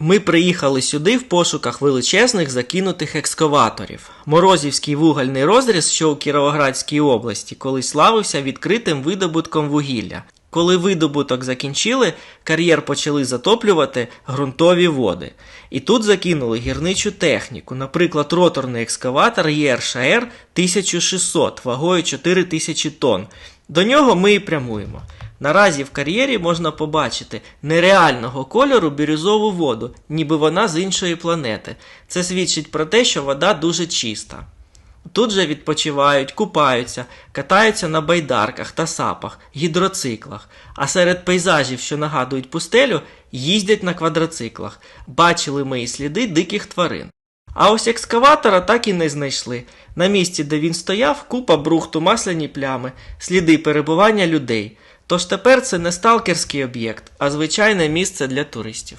Ми приїхали сюди в пошуках величезних закинутих екскаваторів. Морозівський вугальний розріз, що у Кіровоградській області, колись славився відкритим видобутком вугілля. Коли видобуток закінчили, кар'єр почали затоплювати ґрунтові води. І тут закинули гірничу техніку, наприклад, роторний екскаватор ЄРШР 1600 вагою 4000 тонн. До нього ми і прямуємо. Наразі в кар'єрі можна побачити нереального кольору бірюзову воду, ніби вона з іншої планети. Це свідчить про те, що вода дуже чиста. Тут же відпочивають, купаються, катаються на байдарках та сапах, гідроциклах, а серед пейзажів, що нагадують пустелю, їздять на квадроциклах. Бачили ми і сліди диких тварин. А ось екскаватора так і не знайшли. На місці, де він стояв, купа брухту, масляні плями, сліди перебування людей. Тож тепер це не сталкерський об'єкт, а звичайне місце для туристів.